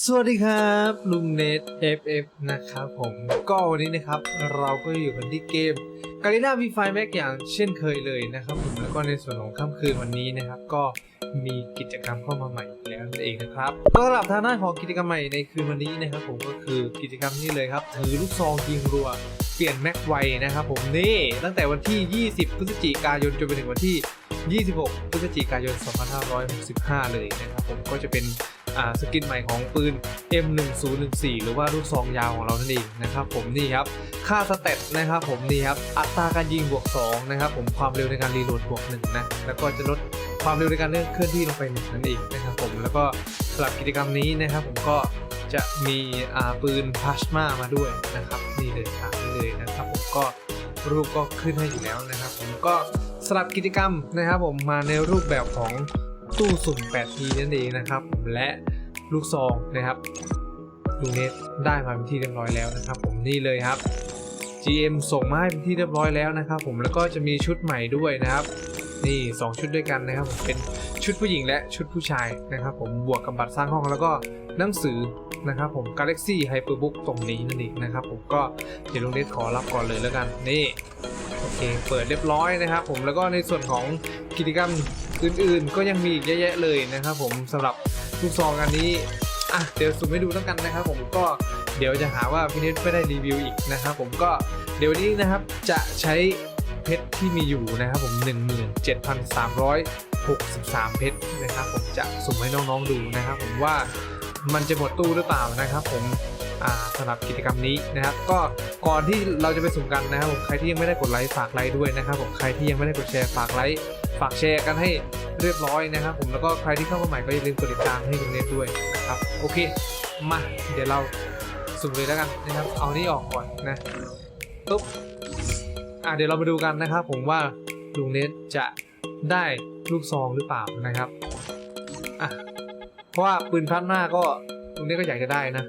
สวัสดีครับลุงเนท FF นะครับผมก็วันนี้นะครับ เราก็อยู่กันที่เกมกาลิน่าวีไฟแม็กอย่างเช่นเคยเลยนะครับผมแล้วก็ในส่วนของค่ำคืนวันนี้นะครับ ก็มีกิจกรรมเข้ามาใหม่แล้วนั่นเองนะครับก็สำหรับทางด้านของกิจกรรมใหม่ในคืนวันนี้นะครับ ผมก็คือกิจกรรมนี้เลยครับถือลูกซองยิงรัวเปลี่ยนแม็กไวนะครับผมนี่ตั้งแต่วันที่ 20 พฤศจิกายนจนไปถึงวันที่ 26 พฤศจิกายน 2565 เลยนะครับผมก็จะเป็น สกินใหม่ของปืน M1014 หรือว่าลูกซองยาวของเรานั่นเองนะครับผมนี่ครับค่าสเตตนะครับผมนี่ครับอัตราการยิงบวก2นะครับผมความเร็วในการรีโหลดบวก1นะแล้วก็จะลดความเร็วในการเลื่อนเคลื่อนที่ลงไปหนึ่งนั่นเองนะครับผมแล้วก็สำหรับกิจกรรมนี้นะครับผมก็จะมีอ่าปืนพลาสมามาด้วยนะครับนี่เลยตามนี้เลยนะครับผมก็รูปก็ขึ้นให้อยู่แล้วนะครับ ผมก็สำหรับกิจกรรมนะครับผมมาในรูปแบบของตู้สุ่ม8ทีนั่นเองนะครับ และ ลูกซองนะครับลูเนตได้มาเป็นที่เรียบร้อยแล้วนะครับ ผมนี่เลยครับ GM ส่งมาให้เป็นที่เรียบร้อยแล้วนะครับ ผมแล้วก็จะมีชุดใหม่ด้วยนะครับ นี่ 2 ชุดด้วยกันนะครับผมเป็นชุดผู้หญิงและชุดผู้ชายนะครับ ผมบวกกับบัตรสร้างห้องแล้วก็หนังสือนะครับผม Galaxy Hyperbook ตรงนี้นั่นเองนะครับผมก็เดี๋ยวลุงเนตขอรับก่อนเลยแล้วกันนี่โอเคเปิดเรียบร้อยนะครับ ผมแล้วก็ในส่วนของกิจกรรมอื่นๆ ก็ยังมีอีกเยอะแยะเลยนะครับ ผมสำหรับ ลูกซองอันนี้อะเดี๋ยวสุ่มให้ดูแล้วกันนะครับผมก็เดี๋ยวจะหาว่าพี่เนทไม่ได้รีวิวอีกนะครับผมก็เดี๋ยวนี้นะครับจะใช้เพชรที่มีอยู่นะครับผม 17,363 เพชรนะครับผมจะสุ่มให้น้องๆดูนะครับผมว่ามันจะหมดตู้หรือเปล่านะครับผมสำหรับกิจกรรมนี้นะครับ ก็ก่อนที่เราจะไปสุ่มกันนะครับผมใครที่ยังไม่ได้กดไลค์ฝากไลค์ด้วยนะครับผมใครที่ยังไม่ได้กดแชร์ฝากไลค์ฝากแชร์กันให้ เรียบร้อยนะครับผมแล้วก็ใครที่เข้ามาใหม่ก็อย่าลืมกดติดตามให้คุณเนทด้วยนะครับโอเคมาเดี๋ยวเราสุ่มเลยแล้วกันนะครับ เอานี่ออกก่อนนะตุ๊บอะเดี๋ยวเรามาดูกันนะครับ ผมว่าลุงเนทจะได้ลูกซองหรือเปล่านะครับอะเพราะว่าปืนพัดหน้าก็ลุงเนทก็อยากจะได้นะ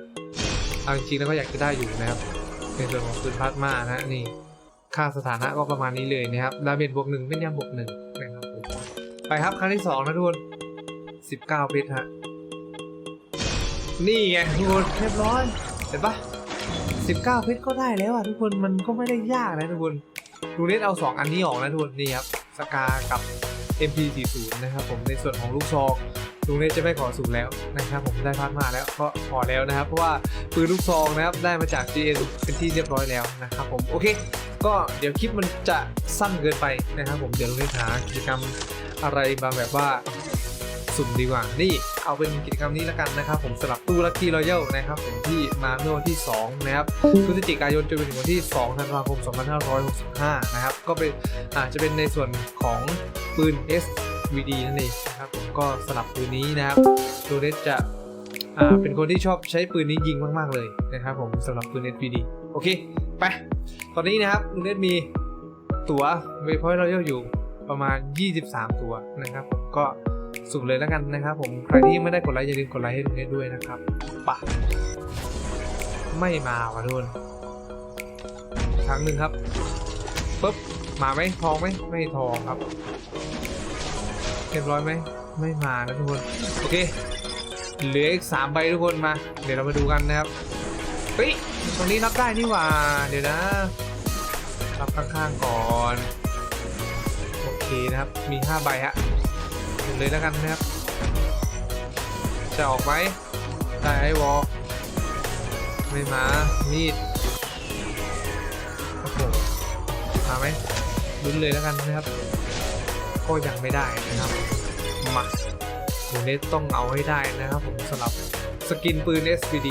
เอาจริงๆแล้วก็อยากจะได้อยู่นะครับในส่วนของปืนพัดมานะนี่ค่าสถานะก็ประมาณนี้เลยนะครับดาเมจบวกหนึ่งเป็นยามบวกหนึ่งนะครับ ไปครับครั้งที่สองนะทุกคนสิบเก้าเพชรฮะ นี่ไงทุกคนเรียบร้อย เห็นปะสิบเก้าเพชรก็ได้แล้วอะทุกคนมันก็ไม่ได้ยากนะทุกคนดูเน็ตเอาสองอันนี้ออกนะทุกคนนี่ครับสกากับ MP40 นะครับผมในส่วนของลูกซองลุงเนทจะไม่ขอสูงแล้วนะครับผมได้พักมาแล้วก็พอแล้วนะครับ เพราะว่าปืนลูกซองนะครับได้มาจาก GN เป็นที่เรียบร้อยแล้วนะครับผมโอเค ก็เดี๋ยวคลิปมันจะสั้นเกินไปนะครับผมเดี๋ยวลุงเนทหากิจกรรม อะไรมาแบบว่าสุ่มดีกว่า นี่เอาเป็นกิจกรรมนี้แล้วกันนะครับ ผมสลับตู้ลัคกี้รอยัลนะครับผมที่มาเมื่อวันที่ 2 นะครับพฤศจิกายนจนไปถึงวันที่ 2 ธันวาคม 2565 นะครับ ก็เป็นอาจจะเป็นในส่วนของปืน SVD นั่นเองนะครับผมก็สลับปืนนี้นะครับลุงเนทจะอ่าเป็นคนที่ชอบใช้ปืนนี้ยิงมาก ๆ เลยนะครับผมสำหรับปืน SVD โอเค ไป ตอนนี้นะครับลุงเนทมีตั๋วเวพอยต์รอยัลอยู่ ประมาณ 23 ตัวนะครับผมก็สุ่มเลยแล้วกันนะครับผมใครที่ยังไม่ได้กดไลค์อย่าลืมกดไลค์ให้ลุงเนทด้วยนะครับปะไม่มาว่ะทุกคนครั้งหนึ่งครับปุ๊บมาไหมทองไหมไม่ทองครับเรียบร้อยไหมไม่มานะทุกคนโอเคเหลืออีกสามใบทุกคนมา เดี๋ยวเรามาดูกันนะครับเฮ้ยตรงนี้นับได้นี่หว่า เดี๋ยวนะรับข้างๆก่อน โอเคนะครับ มีห้าใบฮะเลยแล้วกันนะครับ จะออกไหมได้ไอวอลไม่มา มีด โอ้โห มาไหมลุ้นเลยแล้วกันนะครับ ก็ยังไม่ได้นะครับ มาผมเนตต้องเอาให้ได้นะครับผมสำหรับสกินปืน SPD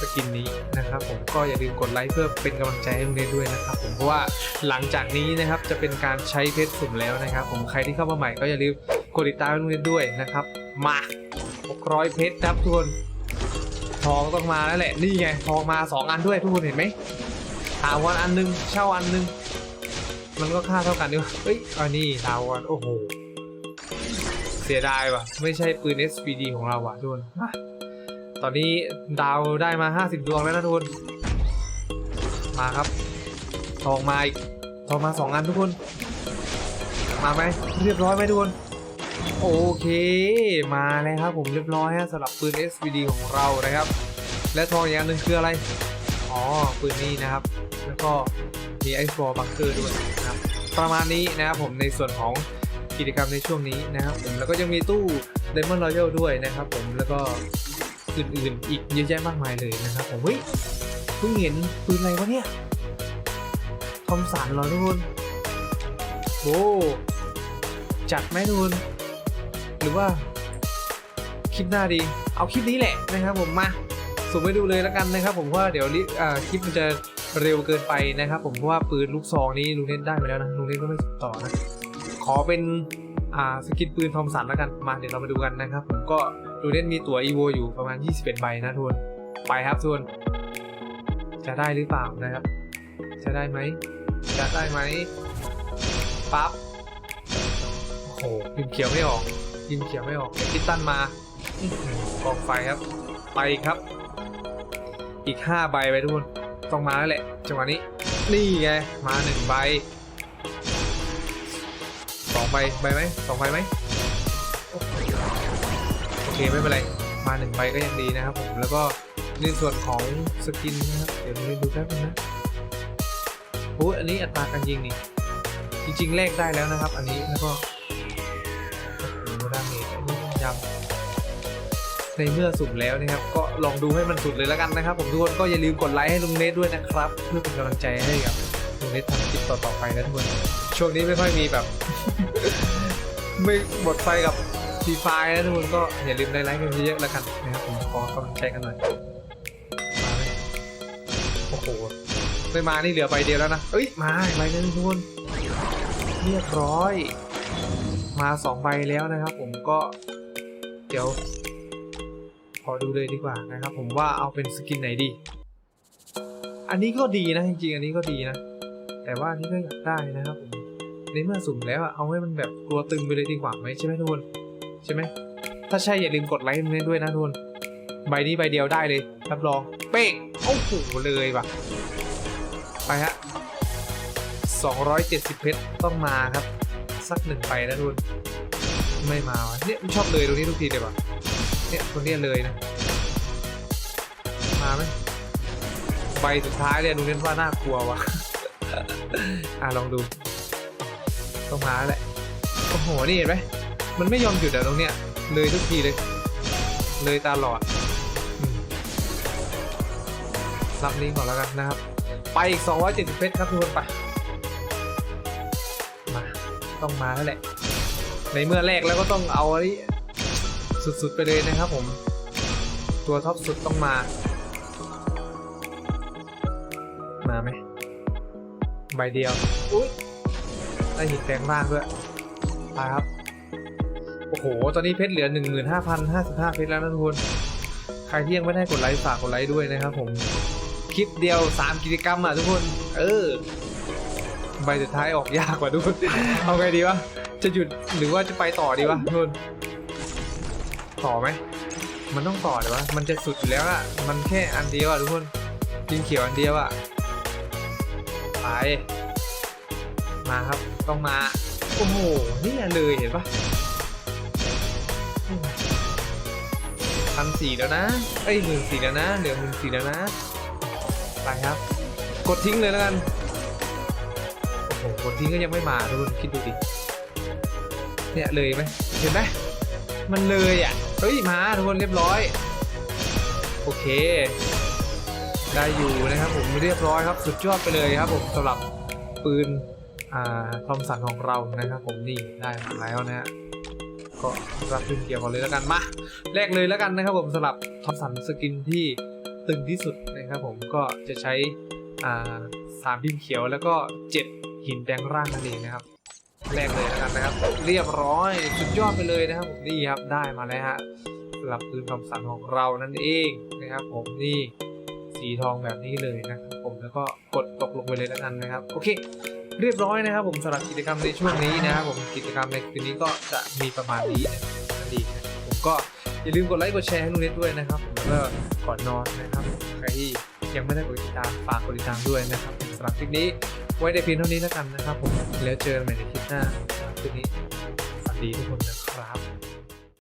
สกินนี้นะครับผมก็อย่าลืมกดไลค์เพื่อเป็นกำลังใจให้ลุงเนด้วยนะครับผมเพราะว่าหลังจากนี้นะครับจะเป็นการใช้เพชรสุ่มแล้วนะครับ ผมใครที่เข้ามาใหม่ก็อย่าลืมกดติดตามลุงเนด้วยนะครับ มา600เพชรครับทุกคนทองต้องมาแล้วแหละนี่ไงทองมา 2 อันด้วยทุกคนเห็นไหมถาวรอันหนึงเช่าอันหนึง มันก็ค่าเท่ากันดีวะเฮ้ยอันนี้ถาวรโอ้โหเสียดายว่ะ ไม่ใช่ปืน SPD ของเราว่ะทุกคน ตอนนี้ดาวได้มา 50 ดวงแล้วนะทุกคนมาครับ ทองมาอีกทองมา2อันทุกคน มาไหมเรียบร้อยไหมทุกคนโอเค มาแล้วครับผมเรียบร้อยฮะสำหรับปืน SVD ของเรานะครับ และทองอีกอันหนึ่งคืออะไร อ๋อ ปืนนี้นะครับ แล้วก็มีไอซ์บอลบังเกอร์ด้วยนะครับ ประมาณนี้นะครับผมในส่วนของกิจกรรมในช่วงนี้นะครับผมแล้วก็ยังมีตู้ Diamond Royal ด้วยนะครับผมแล้วก็ อื่นๆ อีกเยอะแยะมากมายเลยนะครับผมเฮ้ยเพิ่งเห็นปืนอะไรวะเนี่ยทอมสันเหรอทุกคนโอ้จัดไหมทุกคนหรือว่าคลิปหน้าดี เอาคลิปนี้แหละนะครับผมมาสุ่มไปดูเลยแล้วกันนะครับ ผมว่าเดี๋ยวคลิปมันจะเร็วเกินไปนะครับ ผมเพราะว่าปืนลูกซองนี้ลุงเล่นได้ไปแล้วนะลุงเล่นก็ไม่สุ่มต่อนะขอเป็นอ่าสกินปืนทอมสันแล้วกันมาเดี๋ยวเรามาดูกันนะครับ ผมก็ ลุงเล่นมีตั๋วอีโวอยู่ประมาณ 21 ใบนะทุน ไปครับทุน จะได้หรือเปล่านะครับ จะได้ไหม จะได้ไหม ปั๊บ โอ้โหพิมเขียวไม่ออกพิมเขียวไม่ออกพิตันมาออกองไฟครับ ไปครับ อีกห้าใบไปทุกคน ต้องมาแล้วแหละ จังหวะนี้ นี่ไง มาหนึ่งใบสองใบ ใบไหมสองใบไหม ไม่เป็นไร มาหนึ่งใบก็ยังดีนะครับผม แล้วก็ในส่วนของสกินนะครับ เดี๋ยวเราดูแป๊บนึงนะโอ้อันนี้อัตราการยิงนี่ จริงๆแลกได้แล้วนะครับ อันนี้แล้วก็โอ้โหดาเมจอันนี้ต้องยำในเมื่อสุ่มแล้วนะครับ ก็ลองดูให้มันสุดเลยแล้วกันนะครับ ผมทุกคนก็อย่าลืมกดไลค์ให้ลุงเนทด้วยนะครับ เพื่อเป็นกำลังใจให้กับลุงเนททำคลิปต่อๆไปนะทุกคนช่วงนี้ไม่ค่อยมีแบบ ไม่หมดไฟกับ ฟีไฟนะทุกคนก็อย่าลืมไลค์กันเยอะๆแล้วกันนะครับผมขอกำลังใจกันหน่อยมาเลยโอ้โหไม่มานี่เหลือใบเดียวแล้วนะเอ้ยมาอีกใบนึงทุกคนเรียบร้อย มาสองใบแล้วนะครับ ผมก็ เดี๋ยวขอดูเลยดีกว่านะครับ ผมว่าเอาเป็นสกินไหนดี อันนี้ก็ดีนะจริงๆอันนี้ก็ดีนะ แต่ว่าอันนี้ก็อยากได้นะครับผมในเมื่อสุ่มแล้วเอาให้มันแบบตัวตึงไปเลยดีกว่าไหมใช่ไหมทุกคน ใช่ไหม ถ้าใช่อย่าลืมกดไลค์ตรงนี้ด้วยนะทุนใบนี้ใบเดียวได้เลย รับรอง เป๊ะโอ้โหเลยว่ะ ไปฮะ 270 เพชรต้องมาครับ สักหนึ่งใบนะทุนไม่มาวะเนี่ยมันชอบเลยตรงนี้ทุกทีเลยว่ะเนี่ยตรงเนี้ยเลยนะมาไหมใบสุดท้ายเลยดูเน้นว่าน่ากลัวว่ะอะลองดู ต้องมาแหละ โอ้โห นี่เห็นไหม มันไม่ยอมหยุดอะตรงเนี้ย เลยทุกทีเลย เลยตลอดรับนี้ก่อนแล้วกันนะครับ ไปอีก 270เพชรครับทุกคนไปมาต้องมาแล้วแหละ ในเมื่อแรกแล้วก็ต้องเอาอันนี้สุดๆไปเลยนะครับผม ตัวท็อปสุดต้องมา มาไหมใบเดียวอุ้ยได้หินแปลงร่างด้วยไปครับ โอ้โห ตอนนี้เพชรเหลือ 15,055 เพชรแล้วนะทุกคน ใครที่ยังไม่ได้กดไลค์ฝากกดไลค์ด้วยนะครับผม คลิปเดียว 3 กิจกรรมอะทุกคน เออ ใบสุดท้ายออกยากกว่าทุกคน เอาไงดีวะ จะหยุดหรือว่าจะไปต่อดีวะทุกคนต่อไหม มันต้องต่อเลยวะ มันจะสุดอยู่แล้วอะมันแค่อันเดียวอะทุกคนดินเขียวอันเดียวอะไป มาครับ ต้องมา โอ้โห นี่เลยเห็นปะ พันสี่แล้วนะ เอ้ยหมื่นสี่แล้วนะ เหลือหมื่นสี่แล้วนะ ไปครับ กดทิ้งเลยแล้วกัน โอ้โห กดทิ้งก็ยังไม่มาทุกคนคิดดูดิ เนี่ยเลยไหมเห็นไหมมันเลยอะ เฮ้ย มาทุกคนเรียบร้อย โอเค ได้อยู่นะครับผมเรียบร้อยครับ สุดยอดไปเลยครับผมสำหรับปืน อ่าทอมสันของเรานะครับผมนี่ได้มาแล้วนะฮะ ก็รับพิมพ์เกี่ยวกันเลยแล้วกันมาแรกเลยแล้วกันนะครับผมสำหรับทอมสันสกินที่ตึงที่สุดนะครับผมก็จะใช้อ่าสามพิมพ์เขียวแล้วก็เจ็ดหินแดงร่างนั่นเองนะครับแรกเลยแล้วกันนะครับ เรียบร้อยสุดยอดไปเลยนะครับผมนี่ครับได้มาแล้วฮะสำหรับปืนทอมสันของเรานั่นเองนะครับ ผมนี่สีทองแบบนี้เลยนะครับผมแล้วก็กดตกลงไปเลยแล้วกันนะครับ โอเค เรียบร้อยนะครับผมสำหรับกิจกรรมในช่วงนี้นะครับผมกิจกรรมในคืนนี้ก็จะมีประมาณนี้นะครับดีนะครับผมก็อย่าลืมกดไลค์กดแชร์ให้ลุงเน็กด้วยนะครับผมแล้วก็ก่อนนอนนะครับใครที่ยังไม่ได้กดติดตามฝากกดติดตามด้วยนะครับสำหรับคลิปนี้ไว้ในเพียงเท่านี้แล้วกันนะครับผมแล้วเจอกันใหม่ในคลิปหน้าคลิปนี้สวัสดีทุกคนนะครับ